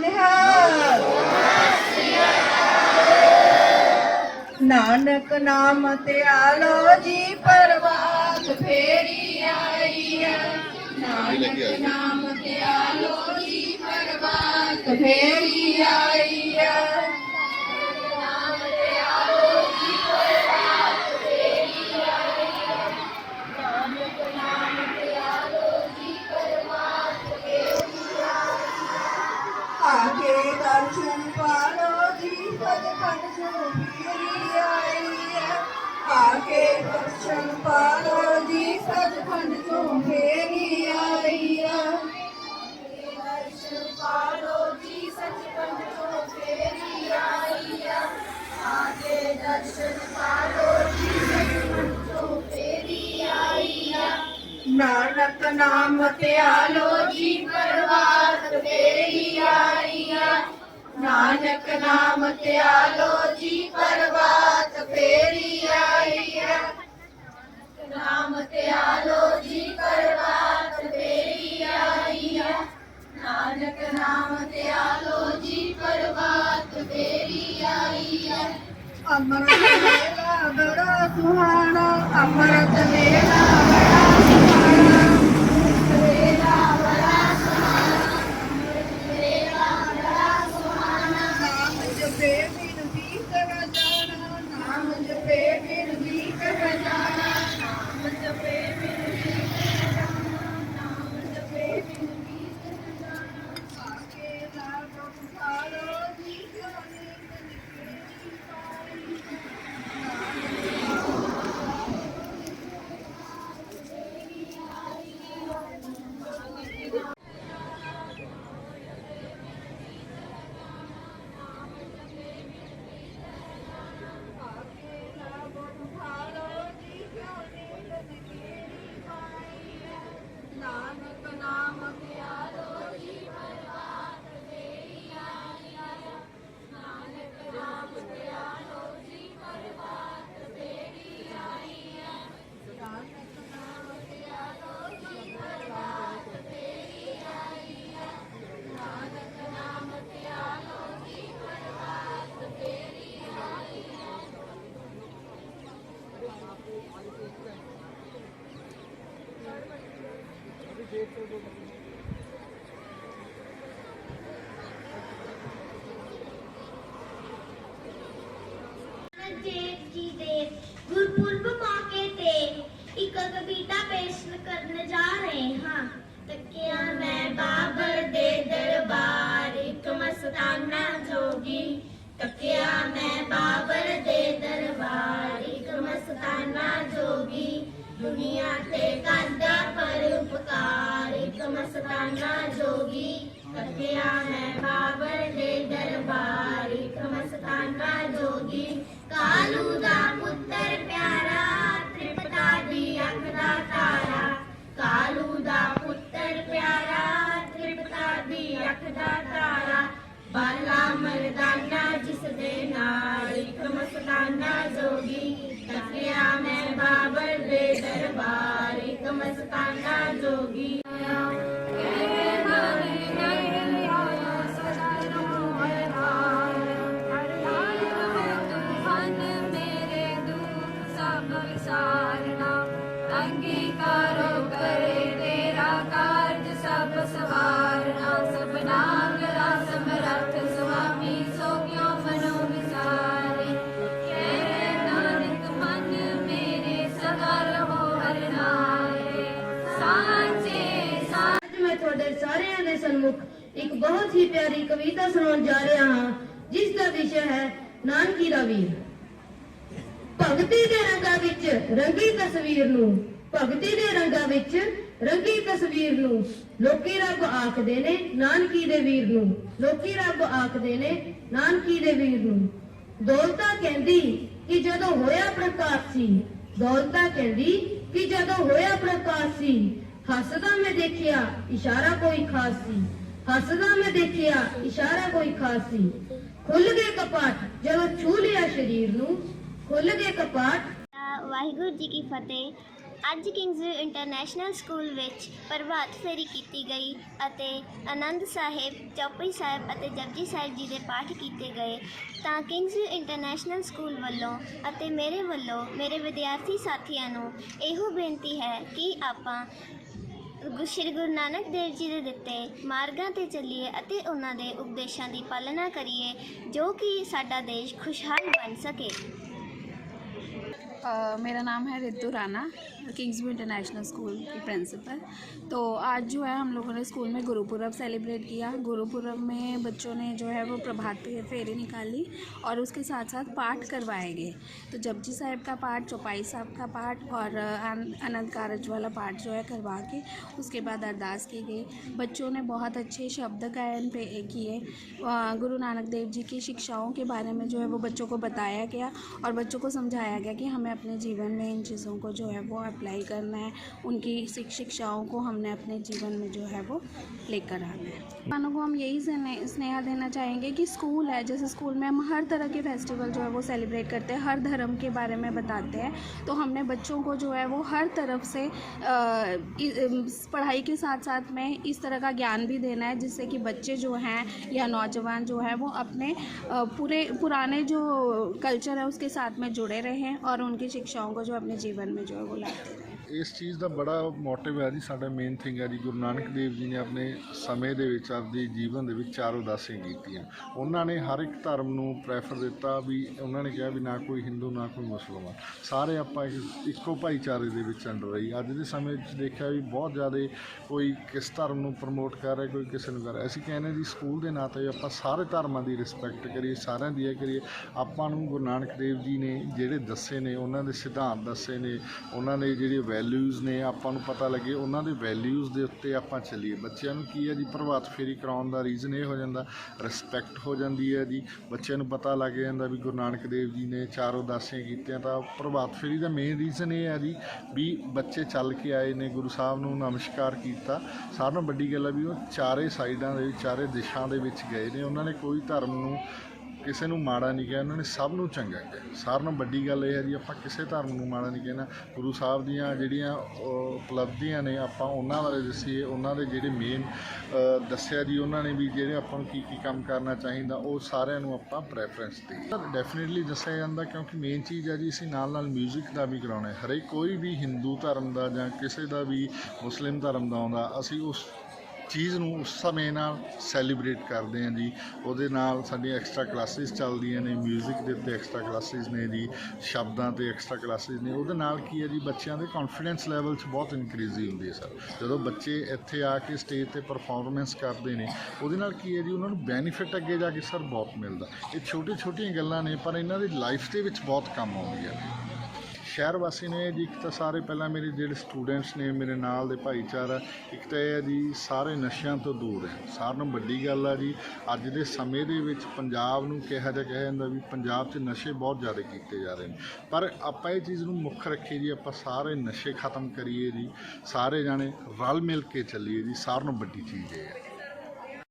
ਨਿਹਾਲ। ਨਾਨਕ ਨਾਮ ਤੇ ਜੀ ਪਰਵਾਤ ਫੇਰੀ ਆਈ ਆ। ਨਾਨਕ ਨਾਮ ਤੇ ਜੀ ਪਰਵਾਤ ਫੇਰੀ ਆਈ ਆਕੇ ਦਰਸ਼ਨ ਪਾਲੋ ਜੀ ਸਤਖੰਡ ਸੋ ਮੇਰੀ ਆਈ ਹੈ ਦਰਸ਼ਨ ਪਾਲੋ ਜੀ ਸਤਖੰਡ ਸੋ ਮੇਰੀ ਆਈ। ਹੈ ਆਕੇ ਦਰਸ਼ਨ ਪਾਲੋ ਜੀ ਸਤਖੰਡ ਸੋ ਮੇਰੀ ਆਈ ਹੈ ਨਾਨਕ ਨਾਮ ਤੇ ਆਲੋ ਜੀ ਪਰਵਾਤ ਤੇਰੀ ਆਈਆ ਨਾਨਕ ਨਾਮ ਤੇ ਜੀ ਪਰਵਾਤ ਫੇਰੀ ਆਈਆ ਨਾਮ ਤੇ ਜੀ ਪਰਵਾਤ ਫੇਰੀ ਆਈਆ ਨਾਨਕ ਨਾਮ ਤੇ ਜੀ ਪਰਵਾਤ ਫੇਰੀ ਆਈਆ ਅਮਰਤ ਮੇਲਾ ਬੜਾ ਸੁਹਾਣਾ, ਅਮਰਤ ਵੇਲਾ ਨਾਨਕ ਦੇਵ ਜੀ ਦੇ ਗੁਰਪੁਰਬ ਮੌਕੇ ਤੇ ਇੱਕ ਕਵਿਤਾ ਪੇਸ਼ ਕਰਨ ਜਾ ਰਹੇ ਹਾਂ ਤੱਕਿਆ ਮੈਂ ਬਾਬਰ ਦੇ ਦਰਬਾਰ ਇੱਕ ਮਸਤਾਨਾ ਜੋਗੀ ਤੱਕਿਆ ਮੈਂ ਬਾਬਰ ਦੇ ਦਰਬਾਰ ਇੱਕ ਮਸਤਾਨਾ ਜੋਗੀ ਦੁਨੀਆ ਤੇ ਕਰਦਾ ਪਰਉਪਕਾਰ ਇੱਕ ਮਸਤਾਨਾ ਜੋਗੀ ਤੱਕਿਆ ਮੈਂ ਬਾਬਰ ਦੇ ਦਰਬਾਰ। ਇੱਕ ਮਸਤਾਨਾ ਜੋਗੀ ਕਾਲੂ ਦਾ ਪੁੱਤਰ ਬਹੁਤ ਹੀ ਪਿਆਰੀ ਕਵਿਤਾ ਸੁਣਾਉਣ ਜਾ ਰਿਹਾ ਹਾਂ, ਜਿਸ ਦਾ ਵਿਸ਼ਾ ਹੈ ਨਾਨਕੀ ਦਾ ਵੀਰ। ਭਗਤੀ ਦੇ ਰੰਗਾਂ ਵਿੱਚ ਰੰਗੀ ਤਸਵੀਰ ਨੂੰ, ਭਗਤੀ ਦੇ ਰੰਗਾਂ ਵਿੱਚ ਰੰਗੀ ਤਸਵੀਰ ਨੂੰ ਲੋਕੀ ਰੱਬ ਆਖਦੇ ਨੇ ਨਾਨਕੀ ਦੇ ਵੀਰ ਨੂੰ, ਲੋਕੀ ਰੱਬ ਆਖਦੇ ਨੇ ਨਾਨਕੀ ਦੇ ਵੀਰ ਨੂੰ। ਦੌਲਤਾ ਕਹਿੰਦੀ ਕਿ ਜਦੋਂ ਹੋਇਆ ਪ੍ਰਕਾਸ਼ ਸੀ, ਦੌਲਤਾ ਕਹਿੰਦੀ ਕਿ ਜਦੋਂ ਹੋਇਆ ਪ੍ਰਕਾਸ਼ ਸੀ, ਹੱਸਦਾ ਮੈਂ ਦੇਖਿਆ ਇਸ਼ਾਰਾ ਕੋਈ ਖਾਸ ਸੀ। ਹੱਸਦਾ ਮੈਂ ਦੇਖਿਆ ਇਸ਼ਾਰਾ ਕੋਈ ਖਾਸ ਸੀ। ਖੁੱਲ ਗਏ ਕਪਾਟ, ਜਦੋਂ ਛੂ ਲਿਆ ਸਰੀਰ ਨੂੰ, ਖੁੱਲ ਗਏ ਕਪਾਟ। ਵਾਹਿਗੁਰੂ ਜੀ ਕੀ ਫਤਿਹ। ਅੱਜ ਕਿੰਗਜ਼ ਇੰਟਰਨੈਸ਼ਨਲ ਸਕੂਲ ਵਿੱਚ ਪ੍ਰਭਾਤ ਫੇਰੀ ਕੀਤੀ ਗਈ ਅਤੇ ਆਨੰਦ ਸਾਹਿਬ ਚੌਪਈ ਸਾਹਿਬ ਅਤੇ ਜਪਜੀ ਸਾਹਿਬ ਜੀ ਦੇ ਪਾਠ ਕੀਤੇ ਗਏ। ਤਾਂ ਕਿੰਗਜ਼ ਇੰਟਰਨੈਸ਼ਨਲ ਸਕੂਲ ਵੱਲੋਂ ਅਤੇ ਮੇਰੇ ਵੱਲੋਂ, ਮੇਰੇ ਵਿਦਿਆਰਥੀ ਸਾਥੀਆਂ ਨੂੰ ਇਹੋ ਬੇਨਤੀ ਹੈ ਕਿ ਆਪਾਂ ਗੁ- ਸ਼੍ਰੀ ਗੁਰੂ ਨਾਨਕ ਦੇਵ ਜੀ ਦੇ ਦਿੱਤੇ ਮਾਰਗਾਂ ਤੇ ਚੱਲੀਏ ਅਤੇ ਉਹਨਾਂ ਦੇ ਉਪਦੇਸ਼ਾਂ ਦੀ ਪਾਲਣਾ ਕਰੀਏ, ਜੋ ਕਿ ਸਾਡਾ ਦੇਸ਼ ਖੁਸ਼ਹਾਲ ਬਣ ਸਕੇ। मेरा नाम है Ritu Rana Kings View International School की प्रिंसिपल तो आज जो है, हम लोगों ने स्कूल में गुरुपुरब सेलिब्रेट किया। गुरुपुरब में बच्चों ने जो है, वो प्रभात फेरी निकाली और उसके साथ साथ पाठ करवाए गए तो जपजी साहिब का पाठ, चौपाई साहब का पाठ और अनंत कारज वाला पाठ जो है, करवा के उसके बाद अरदास की गई। बच्चों ने बहुत अच्छे शब्द गायन पे किए। गुरु नानक देव जी की शिक्षाओं के बारे में जो है, वो बच्चों को बताया गया और बच्चों को समझाया गया कि हमें अपने जीवन में इन चीज़ों को जो है वो अप्लाई करना है। उनकी शिक- शिक्षाओं को हमने अपने जीवन में जो है वो लेकर आना है। मानों को हम यही स्नेहा देना चाहेंगे कि स्कूल है। जैसे स्कूल में हम हर तरह के फेस्टिवल जो है वो सेलिब्रेट करते हैं, हर धर्म के बारे में बताते हैं। तो हमने बच्चों को जो है वो हर तरफ़ से पढ़ाई के साथ साथ में इस तरह का ज्ञान भी देना है, जिससे कि बच्चे जो हैं या नौजवान जो है वो अपने पूरे, पुराने जो कल्चर है उसके साथ में जुड़े रहें। और उनकी शिक्षाओं को जो अपने जीवन में जो है वो लाते रहें ਇਸ ਚੀਜ਼ ਦਾ ਬੜਾ ਮੋਟਿਵ ਹੈ ਜੀ, ਸਾਡਾ ਮੇਨ ਥਿੰਗ ਹੈ ਜੀ, ਗੁਰੂ ਨਾਨਕ ਦੇਵ ਜੀ ਨੇ ਆਪਣੇ ਸਮੇਂ ਦੇ ਵਿੱਚ, ਆਪਦੇ ਜੀਵਨ ਦੇ ਵਿੱਚ ਚਾਰ ਉਦਾਸੀਆਂ ਕੀਤੀਆਂ। ਉਹਨਾਂ ਨੇ ਹਰ ਇੱਕ ਧਰਮ ਨੂੰ ਪ੍ਰੈਫਰ ਦਿੱਤਾ ਵੀ ਉਹਨਾਂ ਨੇ ਕਿਹਾ ਵੀ ਨਾ ਕੋਈ ਹਿੰਦੂ, ਨਾ ਕੋਈ ਮੁਸਲਮਾਨ। ਸਾਰੇ ਆਪਾਂ ਇੱਕੋ ਭਾਈਚਾਰੇ ਦੇ ਵਿੱਚ ਅੰਡਰ ਰਹੀ। ਅੱਜ ਦੇ ਸਮੇਂ ਵਿੱਚ ਦੇਖਿਆ ਵੀ ਬਹੁਤ ਜ਼ਿਆਦਾ ਕੋਈ ਕਿਸ ਧਰਮ ਨੂੰ ਪ੍ਰਮੋਟ ਕਰ ਰਿਹਾ, ਕੋਈ ਕਿਸੇ ਨੂੰ ਕਰ ਰਿਹਾ। ਅਸੀਂ ਕਹਿੰਦੇ ਜੀ ਸਕੂਲ ਦੇ ਨਾਤੇ ਆਪਾਂ ਸਾਰੇ ਧਰਮਾਂ ਦੀ ਰਿਸਪੈਕਟ ਕਰੀਏ, ਸਾਰਿਆਂ ਦੀ ਇਹ ਕਰੀਏ। ਆਪਾਂ ਨੂੰ ਗੁਰੂ ਨਾਨਕ ਦੇਵ ਜੀ ਨੇ ਜਿਹੜੇ ਦੱਸੇ ਨੇ, ਉਹਨਾਂ ਦੇ ਸਿਧਾਂਤ ਦੱਸੇ ਨੇ, ਉਹਨਾਂ ਨੇ ਜਿਹੜੇ ਵੈਲਿਊਜ਼ ਨੇ, ਆਪਾਂ ਨੂੰ ਪਤਾ ਲੱਗੇ ਉਹਨਾਂ ਦੇ ਵੈਲਿਊਜ਼ ਦੇ ਉੱਤੇ ਆਪਾਂ ਚੱਲੀਏ। ਬੱਚਿਆਂ ਨੂੰ ਕੀ ਹੈ ਜੀ, ਪ੍ਰਭਾਤ ਫੇਰੀ ਕਰਾਉਣ ਦਾ ਰੀਜ਼ਨ ਇਹ ਹੋ ਜਾਂਦਾ ਰਿਸਪੈਕਟ ਹੋ ਜਾਂਦੀ ਹੈ ਜੀ। ਬੱਚਿਆਂ ਨੂੰ ਪਤਾ ਲੱਗ ਜਾਂਦਾ ਵੀ ਗੁਰੂ ਨਾਨਕ ਦੇਵ ਜੀ ਨੇ ਚਾਰ ਉਦਾਸੀਆਂ ਕੀਤੀਆਂ, ਤਾਂ ਪ੍ਰਭਾਤ ਫੇਰੀ ਦਾ ਮੇਨ ਰੀਜ਼ਨ ਇਹ ਹੈ ਜੀ ਵੀ ਬੱਚੇ ਚੱਲ ਕੇ ਆਏ ਨੇ, ਗੁਰੂ ਸਾਹਿਬ ਨੂੰ ਨਮਸਕਾਰ ਕੀਤਾ। ਸਾਰਿਆਂ ਨਾਲੋਂ ਵੱਡੀ ਗੱਲ ਹੈ ਵੀ ਉਹ ਚਾਰੇ ਸਾਈਡਾਂ ਦੇ, ਚਾਰੇ ਦਿਸ਼ਾ ਦੇ ਵਿੱਚ ਗਏ ਨੇ। ਉਹਨਾਂ ਨੇ ਕੋਈ ਧਰਮ ਨੂੰ ਕਿਸੇ ਨੂੰ ਮਾੜਾ ਨਹੀਂ ਕਿਹਾ ਉਹਨਾਂ ਨੇ ਸਭ ਨੂੰ ਚੰਗਾ ਕਿਹਾ। ਸਾਰਿਆਂ ਨਾਲੋਂ ਵੱਡੀ ਗੱਲ ਇਹ ਹੈ ਜੀ, ਆਪਾਂ ਕਿਸੇ ਧਰਮ ਨੂੰ ਮਾੜਾ ਨਹੀਂ ਕਹਿਣਾ। ਗੁਰੂ ਸਾਹਿਬ ਦੀਆਂ ਜਿਹੜੀਆਂ ਉਪਲਬਧੀਆਂ ਨੇ, ਆਪਾਂ ਉਹਨਾਂ ਬਾਰੇ ਦੱਸੀਏ। ਉਹਨਾਂ ਦੇ ਜਿਹੜੇ ਮੇਨ ਦੱਸਿਆ ਜੀ, ਉਹਨਾਂ ਨੇ ਵੀ ਜਿਹੜੇ ਆਪਾਂ ਨੂੰ ਕੀ ਕੀ ਕੰਮ ਕਰਨਾ ਚਾਹੀਦਾ, ਉਹ ਸਾਰਿਆਂ ਨੂੰ ਆਪਾਂ ਪ੍ਰੈਫਰੈਂਸ ਦੇਈਏ ਡੈਫੀਨਿਟਲੀ ਦੱਸਿਆ ਜਾਂਦਾ ਕਿਉਂਕਿ ਮੇਨ ਚੀਜ਼ ਹੈ ਜੀ, ਅਸੀਂ ਨਾਲ ਨਾਲ 뮤직 ਦਾ ਵੀ ਕਰਾਉਣਾ ਹੈ। ਹਰੇਕ ਕੋਈ ਵੀ ਹਿੰਦੂ ਧਰਮ ਦਾ ਜਾਂ ਕਿਸੇ ਦਾ ਵੀ ਮੁਸਲਿਮ ਧਰਮ ਦਾ ਆਉਂਦਾ, ਅਸੀਂ ਉਸ ਚੀਜ਼ ਨੂੰ ਉਸ ਸਮੇਂ ਨਾਲ ਸੈਲੀਬ੍ਰੇਟ ਕਰਦੇ ਹਾਂ ਜੀ। ਉਹਦੇ ਨਾਲ ਸਾਡੀ ਐਕਸਟਰਾ ਕਲਾਸਿਸ ਚੱਲਦੀਆਂ ਨੇ 뮤직 ਦੇ ਉੱਤੇ ਐਕਸਟਰਾ ਕਲਾਸਿਸ ਨੇ ਜੀ, ਸ਼ਬਦਾਂ ਤੇ ਐਕਸਟਰਾ ਕਲਾਸਿਸ ਨੇ। ਉਹਦੇ ਨਾਲ ਕੀ ਹੈ ਜੀ, ਬੱਚਿਆਂ ਦੇ ਕੌਨਫੀਡੈਂਸ ਲੈਵਲ 'ਚ ਬਹੁਤ ਇਨਕਰੀਜ਼ੀ ਹੁੰਦੀ ਹੈ ਸਰ। ਜਦੋਂ ਬੱਚੇ ਇੱਥੇ ਆ ਕੇ ਸਟੇਜ ਤੇ ਪਰਫਾਰਮੈਂਸ ਕਰਦੇ ਨੇ, ਉਹਦੇ ਨਾਲ ਕੀ ਹੈ ਜੀ, ਉਹਨਾਂ ਨੂੰ ਬੈਨੀਫਿਟ ਅੱਗੇ ਜਾ ਕੇ ਸਰ ਬਹੁਤ ਮਿਲਦਾ। ਇਹ ਛੋਟੀ ਛੋਟੀਆਂ ਗੱਲਾਂ ਨੇ, ਪਰ ਇਹਨਾਂ ਦੀ ਲਾਈਫ ਦੇ ਵਿੱਚ ਬਹੁਤ ਕੰਮ ਆਉਂਦੀਆਂ ਨੇ ਸ਼ਹਿਰ ਵਾਸੀ ਨੇ ਜੀ, ਇੱਕ ਤਾਂ ਸਾਰੇ ਪਹਿਲਾਂ ਮੇਰੇ ਜਿਹੜੇ ਸਟੂਡੈਂਟਸ ਨੇ, ਮੇਰੇ ਨਾਲ ਦੇ ਭਾਈਚਾਰਾ, ਇੱਕ ਤਾਂ ਇਹ ਹੈ ਜੀ, ਸਾਰੇ ਨਸ਼ਿਆਂ ਤੋਂ ਦੂਰ ਹੈ। ਸਾਰਿਆਂ ਨੂੰ ਵੱਡੀ ਗੱਲ ਆ ਜੀ, ਅੱਜ ਦੇ ਸਮੇਂ ਦੇ ਵਿੱਚ ਪੰਜਾਬ ਨੂੰ ਕਿਹਾ ਜਾ, ਕਿਹਾ ਜਾਂਦਾ ਵੀ ਪੰਜਾਬ 'ਚ ਨਸ਼ੇ ਬਹੁਤ ਜ਼ਿਆਦਾ ਕੀਤੇ ਜਾ ਰਹੇ ਨੇ। ਪਰ ਆਪਾਂ ਇਹ ਚੀਜ਼ ਨੂੰ ਮੁੱਖ ਰੱਖੀਏ ਜੀ, ਆਪਾਂ ਸਾਰੇ ਨਸ਼ੇ ਖਤਮ ਕਰੀਏ ਜੀ, ਸਾਰੇ ਜਾਣੇ ਰਲ ਮਿਲ ਕੇ ਚੱਲੀਏ ਜੀ, ਸਾਰਿਆਂ ਨੂੰ ਵੱਡੀ ਚੀਜ਼ ਇਹ ਹੈ।